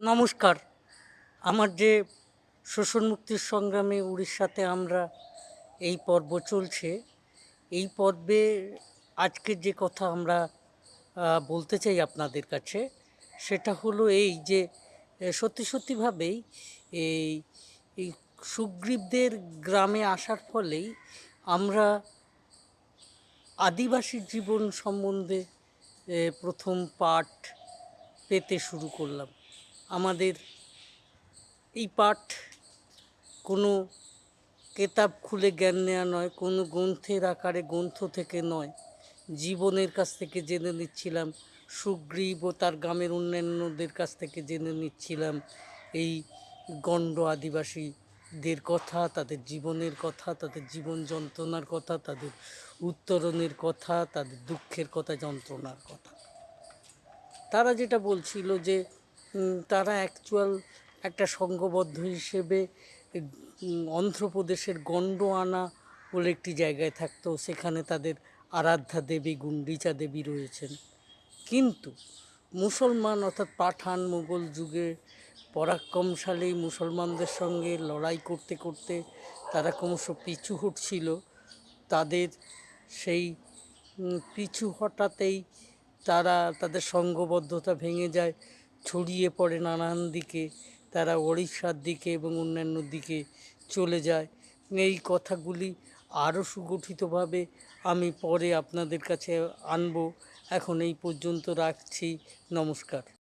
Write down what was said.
নমস্কার। আমার যে শোষণ মুক্তির সংগ্রামে উড়িষ্যাতে আমরা এই পর্ব চলছে, এই পর্বে আজকে যে কথা আমরা বলতে চাই আপনাদের কাছে, সেটা হলো এই যে সত্যি সত্যিভাবেই এই এই সুগ্রীবদের গ্রামে আসার ফলেই আমরা আদিবাসী জীবন সম্বন্ধে প্রথম পাঠ পেতে শুরু করলাম। আমাদের এই পাঠ কোনো কেতাব খুলে জ্ঞান নেওয়া নয়, কোনো গ্রন্থের আকারে গ্রন্থ থেকে নয়। জীবনের কাছ থেকে জেনে নিচ্ছিলাম, সুগ্রীব ও তার গ্রামের অন্যান্যদের কাছ থেকে জেনে নিচ্ছিলাম। এই গণ্ড আদিবাসীদের কথা, তাদের জীবনের কথা, তাদের জীবন যন্ত্রণার কথা, তাদের উত্তরণের কথা, তাদের দুঃখের কথা, যন্ত্রণার কথা। তারা যেটা বলছিল যে তারা অ্যাকচুয়াল একটা সংঘবদ্ধ হিসেবে অন্ধ্রপ্রদেশের গন্ডোয়ানা বলে একটি জায়গায় থাকতো। সেখানে তাদের আরাধ্যা দেবী, গুন্ডিচা দেবী রয়েছেন। কিন্তু মুসলমান অর্থাৎ পাঠান মুঘল যুগে পরাক্রমশালী মুসলমানদের সঙ্গে লড়াই করতে করতে তারা ক্রমশ পিছু হটছিল তাদের সেই পিছু হটাতেই তারা তাদের সঙ্গবদ্ধতা ভেঙে যায়। ছড়িয়ে পড়ে নানান দিকে। তারা ওড়িশার দিকে এবং অন্যান্য দিকে চলে যায়। এই কথাগুলি আরও সুগঠিতভাবে আমি পরে আপনাদের কাছে আনব। এখন এই পর্যন্ত রাখছি। নমস্কার।